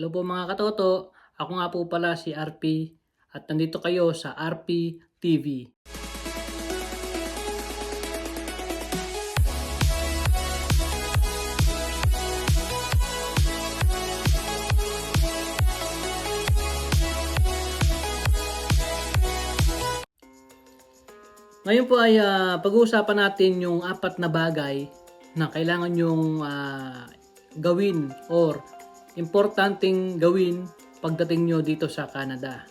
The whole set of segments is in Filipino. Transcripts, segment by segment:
Hello po mga katoto, ako nga po pala si RP at nandito kayo sa RP TV. Ngayon po ay ah, pag-uusapan natin yung apat na bagay na kailangan yung ah, gawin or importanteng gawin pagdating nyo dito sa Canada.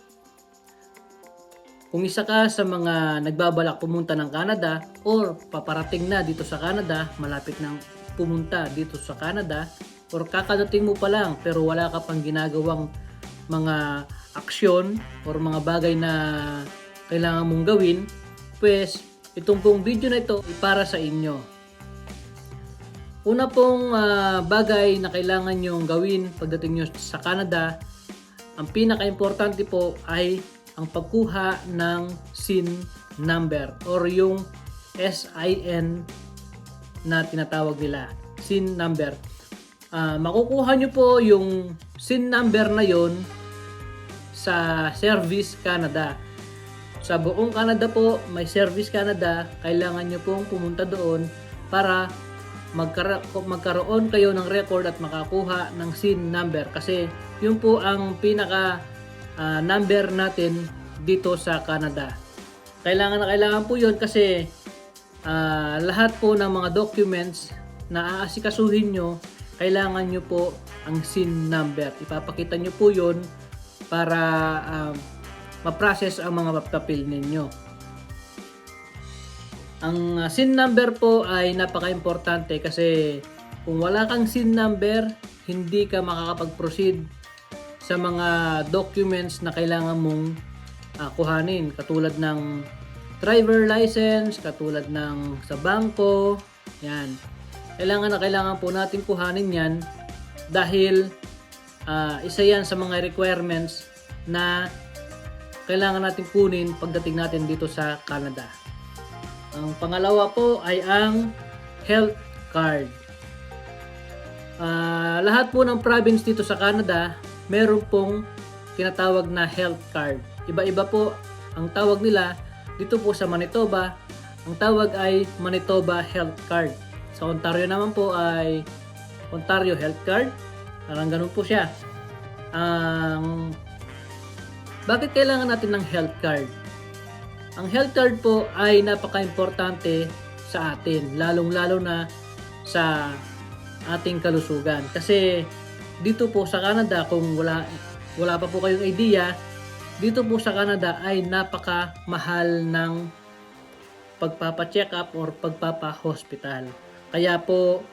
Kung isa ka sa mga nagbabalak pumunta ng Canada or paparating na dito sa Canada, malapit nang pumunta dito sa Canada, or kakadating mo pa lang pero wala ka pang ginagawang mga aksyon or mga bagay na kailangan mong gawin, pues itong pong video na ito ay para sa inyo. Una pong ah, bagay na kailangan nyong gawin pagdating nyo sa Canada, ang pinaka-importante po ay ang pagkuha ng SIN number or yung SIN na tinatawag nila, SIN number. Ah, makukuha nyo po yung SIN number na yon sa Service Canada. Sa buong Canada po, may Service Canada, kailangan nyo pong pumunta doon para magkara- magkaroon kayo ng record at makakuha ng SIN number kasi yun po ang pinaka ah, number natin dito sa Canada. Kailangan na kailangan po yun kasi ah, lahat po ng mga documents na aasikasuhin nyo, kailangan nyo po ang SIN number. Ipapakita nyo po yun para ah, ma-process ang mga papel ninyo. Ang uh, SIN number po ay napaka-importante kasi kung wala kang SIN number, hindi ka makakapag-proceed sa mga documents na kailangan mong uh, kuhanin katulad ng driver license, katulad ng sa bangko, yan. Kailangan na kailangan po natin kuhanin yan dahil uh, isa yan sa mga requirements na kailangan natin kunin pagdating natin dito sa Canada. Ang pangalawa po ay ang health card. Ah, lahat po ng province dito sa Canada, meron pong tinatawag na health card. Iba-iba po ang tawag nila dito po sa Manitoba. Ang tawag ay Manitoba Health Card. Sa Ontario naman po ay Ontario Health Card. Parang ganun po siya. Ang bakit kailangan natin ng health card? Ang health card po ay napaka-importante sa atin, lalong-lalo na sa ating kalusugan. Kasi dito po sa Canada, kung wala, wala pa po kayong idea, dito po sa Canada ay napaka-mahal ng pagpapa-check up or pagpapa-hospital. Kaya po,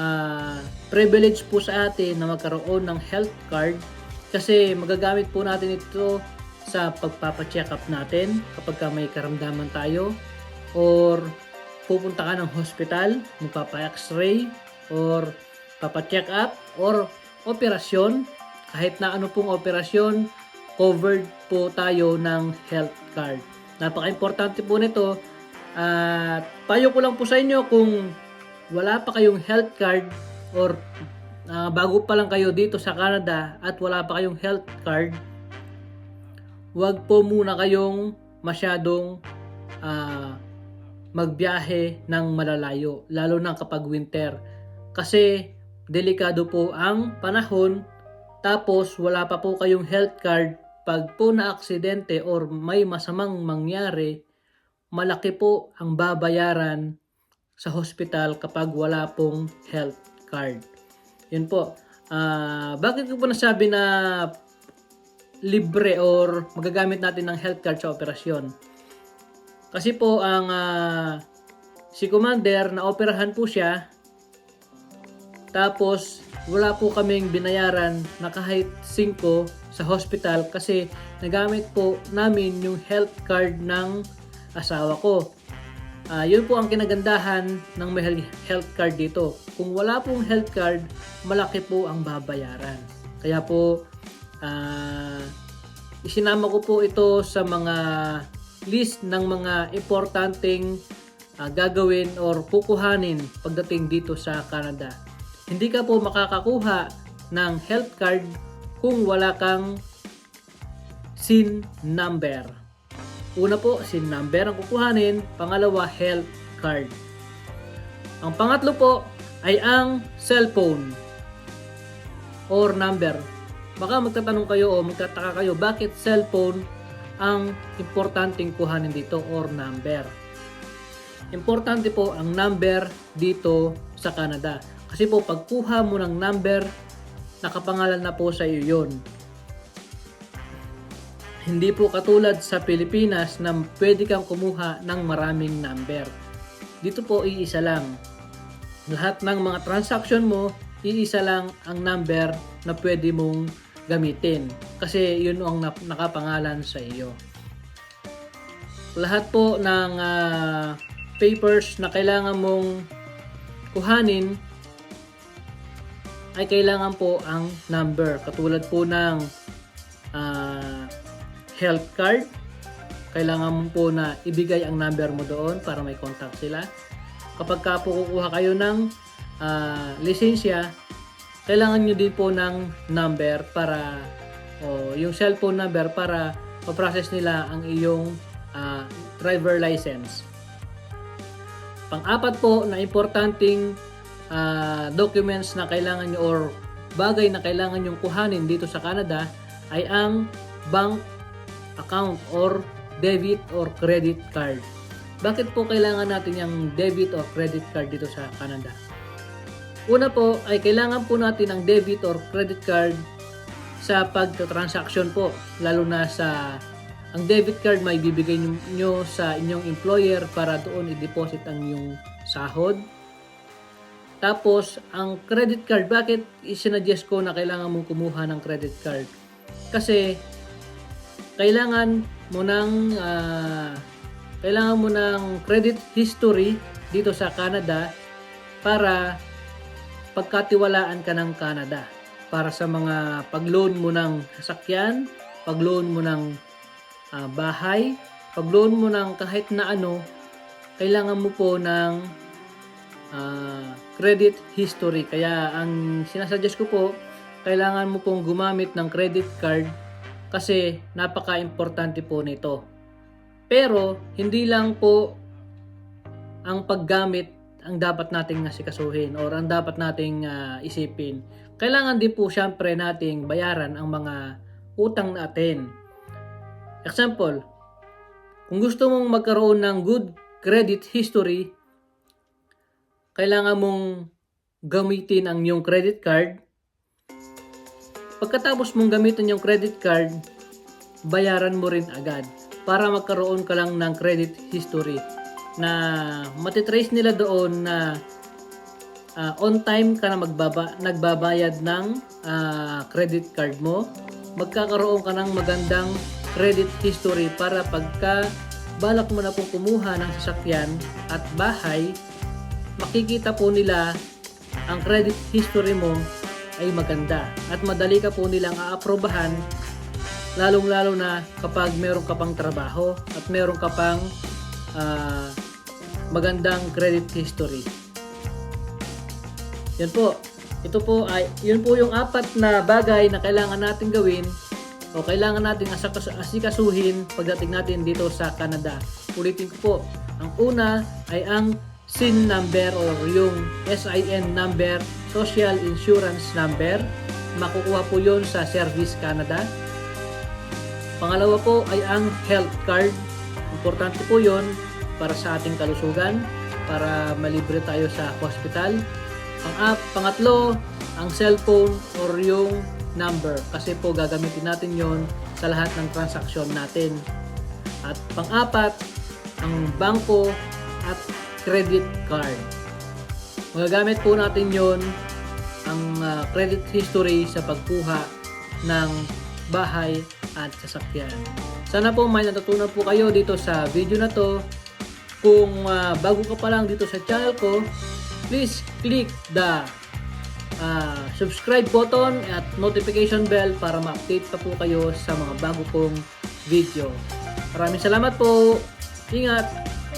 ah, privilege po sa atin na magkaroon ng health card kasi magagamit po natin ito sa pagpapa-check up natin kapag ka may karamdaman tayo or pupunta ka ng hospital, magpapa-x-ray or papa-check up or operasyon kahit na ano pong operasyon covered po tayo ng health card. Napaka-importante po nito at payo ko lang po sa inyo kung wala pa kayong health card or ah, bago pa lang kayo dito sa Canada at wala pa kayong health card, wag po muna kayong masyadong ah, magbiyahe ng malalayo, lalo na kapag winter. Kasi delikado po ang panahon, tapos wala pa po kayong health card, pag po na aksidente or may masamang mangyari, malaki po ang babayaran sa hospital kapag wala pong health card. Yun po. Ah, bakit ko po nasabi na libre or magagamit natin ng health card sa operasyon? Kasi po ang ah, si Commander na operahan po siya tapos wala po kaming binayaran na kahit 5 sa hospital kasi nagamit po namin yung health card ng asawa ko. Ah, yun po ang kinagandahan ng may health card dito. Kung wala pong health card, malaki po ang babayaran. Kaya po, ah, isinama ko po ito sa mga list ng mga importanteng ah, gagawin or kukuhanin pagdating dito sa Canada. Hindi ka po makakakuha ng health card kung wala kang SIN number. Una po, SIN number ang kukuhanin. Pangalawa, health card. Ang pangatlo po ay ang cellphone or number. Baka magtatanong kayo o magtataka kayo bakit cellphone ang importanteng kuhanin dito or number. Importante po ang number dito sa Canada. Kasi po pagkuha mo ng number, nakapangalan na po sa iyo yun. Hindi po katulad sa Pilipinas na pwede kang kumuha ng maraming number. Dito po iisa lang. Lahat ng mga transaction mo, iisa lang ang number na pwede mong gamitin. Kasi yun ang nakapangalan sa iyo. Lahat po ng ah, papers na kailangan mong kuhanin ay kailangan po ang number. Katulad po ng ah, health card. Kailangan mo po na ibigay ang number mo doon para may contact sila. Kapag ka po kukuha kayo ng ah, lisensya, kailangan nyo din po ng number para o yung cellphone number para ma-process nila ang iyong ah, driver license. Pang-apat po na importanteng ah, documents na kailangan nyo or bagay na kailangan nyong kuhanin dito sa Canada ay ang bank account or debit or credit card. Bakit po kailangan natin yung debit or credit card dito sa Canada? Una po ay kailangan po natin ang debit or credit card sa pagta-transaction po, lalo na sa ang debit card may bibigay nyo sa inyong employer para doon i-deposit ang inyong sahod. Tapos, ang credit card, bakit isinadjust ko na kailangan mong kumuha ng credit card? Kasi, kailangan mo ng ah, kailangan mo ng credit history dito sa Canada para pagkatiwalaan ka ng Canada para sa mga pag-loan mo ng sasakyan, pag-loan mo ng ah, bahay, pag-loan mo ng kahit na ano, kailangan mo po ng ah, credit history. Kaya ang sinasuggest ko po, kailangan mo pong gumamit ng credit card kasi napaka-importante po nito. Pero hindi lang po ang paggamit ang dapat nating nasikasuhin or ang dapat nating ah, isipin. Kailangan din po syempre nating bayaran ang mga utang natin. Example, kung gusto mong magkaroon ng good credit history, kailangan mong gamitin ang iyong credit card. Pagkatapos mong gamitin yung credit card, bayaran mo rin agad para magkaroon ka lang ng credit history na matitrace nila doon na ah, on time ka na magbaba, nagbabayad ng ah, credit card mo. Magkakaroon ka ng magandang credit history para pagka balak mo na pong kumuha ng sasakyan at bahay, makikita po nila ang credit history mo ay maganda at madali ka po nilang aaprobahan lalong lalo na kapag meron ka pang trabaho at meron ka pang ah, magandang credit history. Yan po. Ito po ay yun po yung apat na bagay na kailangan natin gawin o kailangan natin asikasuhin pagdating natin dito sa Canada. Ulitin ko po. Ang una ay ang SIN number or yung SIN number, Social Insurance Number. Makukuha po yon sa Service Canada. Pangalawa po ay ang health card. Importante po yon para sa ating kalusugan, para malibre tayo sa hospital. Pang pangatlo, ang cellphone or yung number kasi po gagamitin natin yon sa lahat ng transaksyon natin. At pang-apat, ang bangko at credit card. Magagamit po natin yon ang ah, credit history sa pagkuha ng bahay at sasakyan. Sana po may natutunan po kayo dito sa video na to. Kung ah, bago ka pa lang dito sa channel ko, please click the ah, subscribe button at notification bell para ma-update pa po kayo sa mga bago kong video. Maraming salamat po. Ingat!